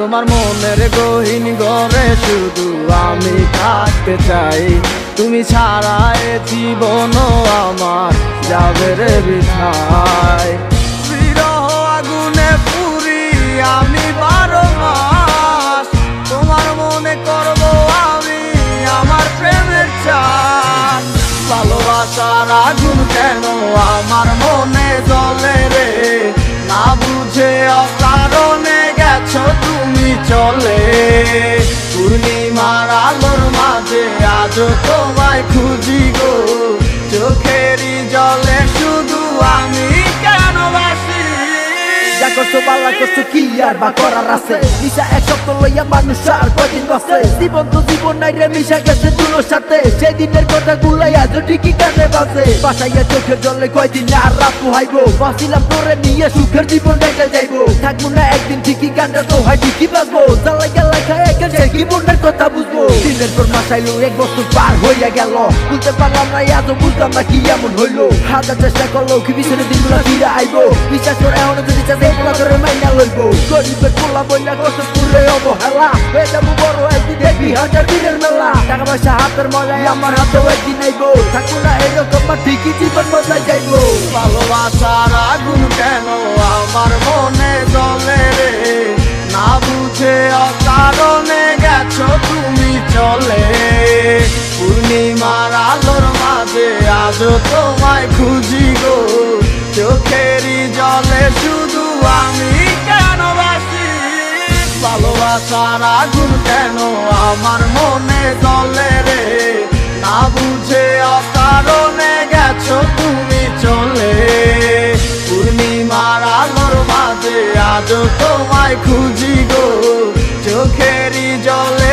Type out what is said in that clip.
তোমার মনের গহীন ঘরে শুধু আমি থাকতে চাই। তুমি ছাড়া এ জীবন আমার যাবে রে বিছায় বিরহ আগুনে পুরি আমি বারো মাস। তোমার মনে করব আমি আমার প্রেমের চান ভালোবাসার আগুন কেন আমার মনে জ্বলে রে? না বুঝে তুমি চলে। পূর্ণিমার আলোর মাঝে আজ তোমায় খুঁজি গো। পাল্লা করছ কি আর বা করার আছে? নিশা এক সপ্তাহ লইয়া মানুষ আর কদিন বাসে জীবন তো জীবন নাই রে, মিশা গেছে দুলোর সাথে। সেই দিনের কথা গুলাই আজ ঠিকই কানে বাসে বাসাইয়া চোখের জলে কয়দিন আর রাত পোহাইবো। বাসিলাম তোরে নিয়ে সুখের জীবন রেখে যাইবো। থাকব না একদিন ঠিকই গানটা তো হয় ঠিকই বাসবো জ্বালাই গেলাই খায় মনের কথা বুঝব। দিনের পর মাসাইলো এক বছর পার হইয়া গেল। বুঝতে পারলাম না এত বুঝলাম না কি এমন হইল। হাজার চেষ্টা করল কি পিছনে দিনগুলো ফিরে আইবো। বিশ্বাস করে এখনও যদি চাষে পোলা করে মাইনা লইবো। গরিবের পোলা বইলা কষ্ট পুরে অবহেলা। হয়ে যাব বড় একদিন দেখবি হাজার দিনের মেলা। টাকা পয়সা হাতের মজায় আমার হাতেও একদিন আইবো। থাকব এরকম ঠিকই জীবন বদলাই যাইবো। ভালোবাসার আজও তোমায় খুঁজি গো। চোখেরই জলে শুধু আমি কেন বাসি? ভালোবাসার আগুন কেন আমার মনে জ্বলে রে? না বুঝে অকারণে গেছো তুমি চলে। পূর্ণিমার আলোর মাঝে আজও তোমায় খুঁজি গো। চোখেরই জলে